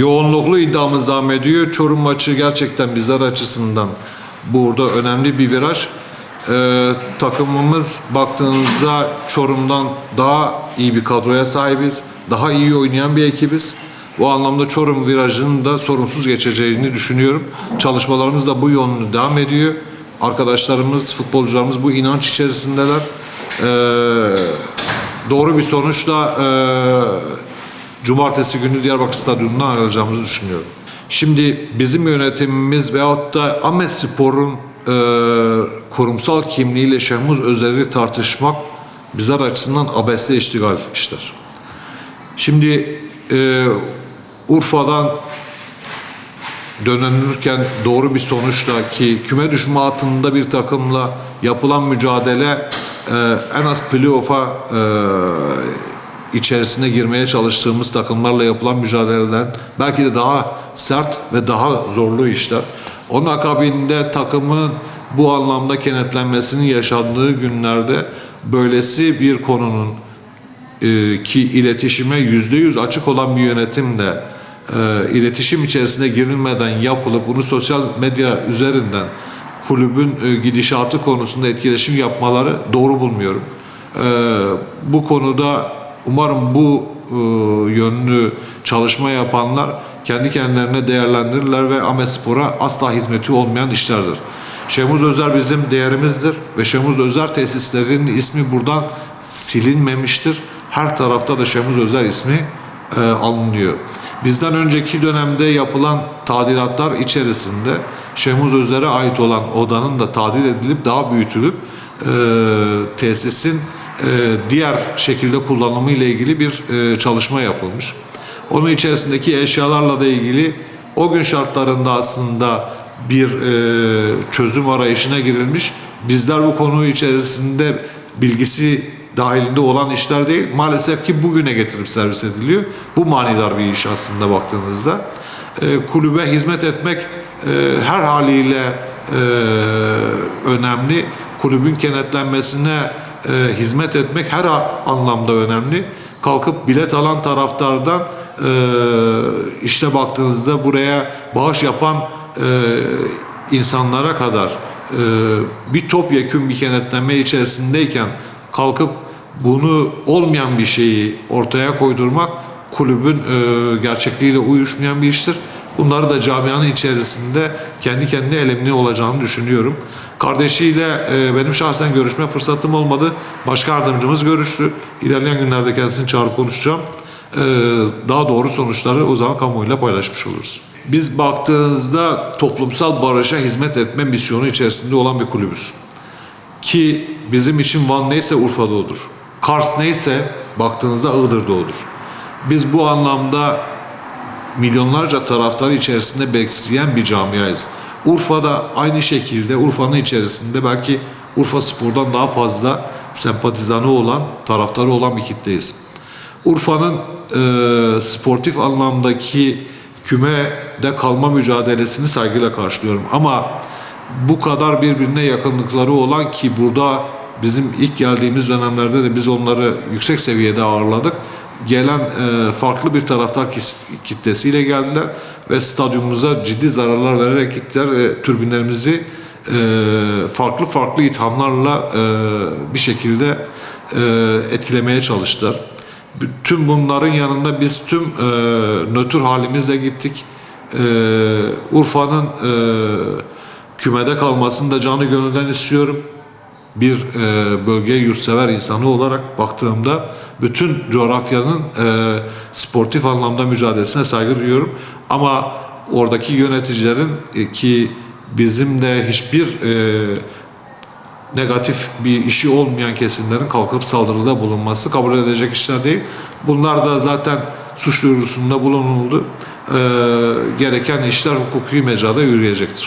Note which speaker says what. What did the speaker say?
Speaker 1: Yoğunluklu iddiamız devam ediyor. Çorum maçı gerçekten bizler açısından burada önemli bir viraj. Ee, takımımız baktığınızda Çorum'dan daha iyi bir kadroya sahibiz. Daha iyi oynayan bir ekibiz. Bu anlamda Çorum virajının da sorunsuz geçeceğini düşünüyorum. Çalışmalarımız da bu yönlü devam ediyor. Arkadaşlarımız, futbolcularımız bu inanç içerisindeler. Ee, doğru bir sonuçla e, Cumartesi günü Diyarbakır Stadyumu'ndan ayrılacağımızı düşünüyorum. Şimdi bizim yönetimimiz veyahut da Ahmet Spor'un e, kurumsal kimliğiyle Şehmuz Özer'i tartışmak bizler açısından abesle iştigal işler. Şimdi e, Urfa'dan dönülürken doğru bir sonuçla ki küme düşme hattında bir takımla yapılan mücadele e, en az playoff'a e, içerisine girmeye çalıştığımız takımlarla yapılan mücadeleden belki de daha sert ve daha zorlu işler. Onun akabinde takımın bu anlamda kenetlenmesinin yaşandığı günlerde böylesi bir konunun e, ki iletişime yüzde yüz açık olan bir yönetimle e, iletişim içerisine girilmeden yapılıp bunu sosyal medya üzerinden kulübün e, gidişatı konusunda etkileşim yapmaları doğru bulmuyorum. E, bu konuda umarım bu e, yönlü çalışma yapanlar kendi kendilerine değerlendirirler ve Ahmet Spor'a asla hizmeti olmayan işlerdir. Şemuz Özer bizim değerimizdir ve Şemuz Özer tesislerinin ismi buradan silinmemiştir. Her tarafta da Şemuz Özer ismi e, alınıyor. Bizden önceki dönemde yapılan tadilatlar içerisinde Şemuz Özer'e ait olan odanın da tadil edilip daha büyütülüp e, tesisin diğer şekilde kullanımı ile ilgili bir e, çalışma yapılmış. Onun içerisindeki eşyalarla da ilgili o gün şartlarında aslında bir e, çözüm arayışına girilmiş. Bizler bu konu içerisinde bilgisi dahilinde olan işler değil. Maalesef ki bugüne getirip servis ediliyor. Bu manidar bir iş aslında baktığınızda. E, kulübe hizmet etmek e, her haliyle e, önemli. Kulübün kenetlenmesine e, hizmet etmek her anlamda önemli. Kalkıp bilet alan taraftardan e, işte baktığınızda buraya bağış yapan e, insanlara kadar e, bir topyekün bir kenetlenme içerisindeyken kalkıp bunu olmayan bir şeyi ortaya koydurmak kulübün e, gerçekliğiyle uyuşmayan bir iştir. Bunları da camianın içerisinde kendi kendine elemine olacağını düşünüyorum. Kardeşiyle e, benim şahsen görüşme fırsatım olmadı. Başka yardımcımız görüştü. İlerleyen günlerde kendisini çağırıp konuşacağım. E, daha doğru sonuçları o zaman kamuoyuyla paylaşmış oluruz. Biz baktığınızda toplumsal barışa hizmet etme misyonu içerisinde olan bir kulübüz. Ki bizim için Van neyse Urfa'da odur. Kars neyse baktığınızda Iğdır'da odur. Biz bu anlamda milyonlarca taraftarı içerisinde besleyen bir camiayız. Urfa'da aynı şekilde Urfa'nın içerisinde belki Urfa Spor'dan daha fazla sempatizanı olan, taraftarı olan bir kitleyiz. Urfa'nın e, sportif anlamdaki kümede kalma mücadelesini saygıyla karşılıyorum. Ama bu kadar birbirine yakınlıkları olan ki burada bizim ilk geldiğimiz dönemlerde de biz onları yüksek seviyede ağırladık. Gelen e, farklı bir taraftar kitlesiyle geldiler ve stadyumumuza ciddi zararlar vererek gittiler. ve türbinlerimizi e, farklı farklı ithamlarla e, bir şekilde e, etkilemeye çalıştılar. Bütün bunların yanında biz tüm e, nötr halimizle gittik. E, Urfa'nın e, kümede kalmasını da canı gönülden istiyorum. Bir e, bölgeye yurtsever insanı olarak baktığımda bütün coğrafyanın e, sportif anlamda mücadelesine saygı duyuyorum. Ama oradaki yöneticilerin e, ki bizim de hiçbir e, negatif bir işi olmayan kesimlerin kalkıp saldırıda bulunması kabul edilecek işler değil. Bunlar da zaten suç duyurusunda bulunuldu. Ee, gereken işler hukuki mecrada yürüyecektir.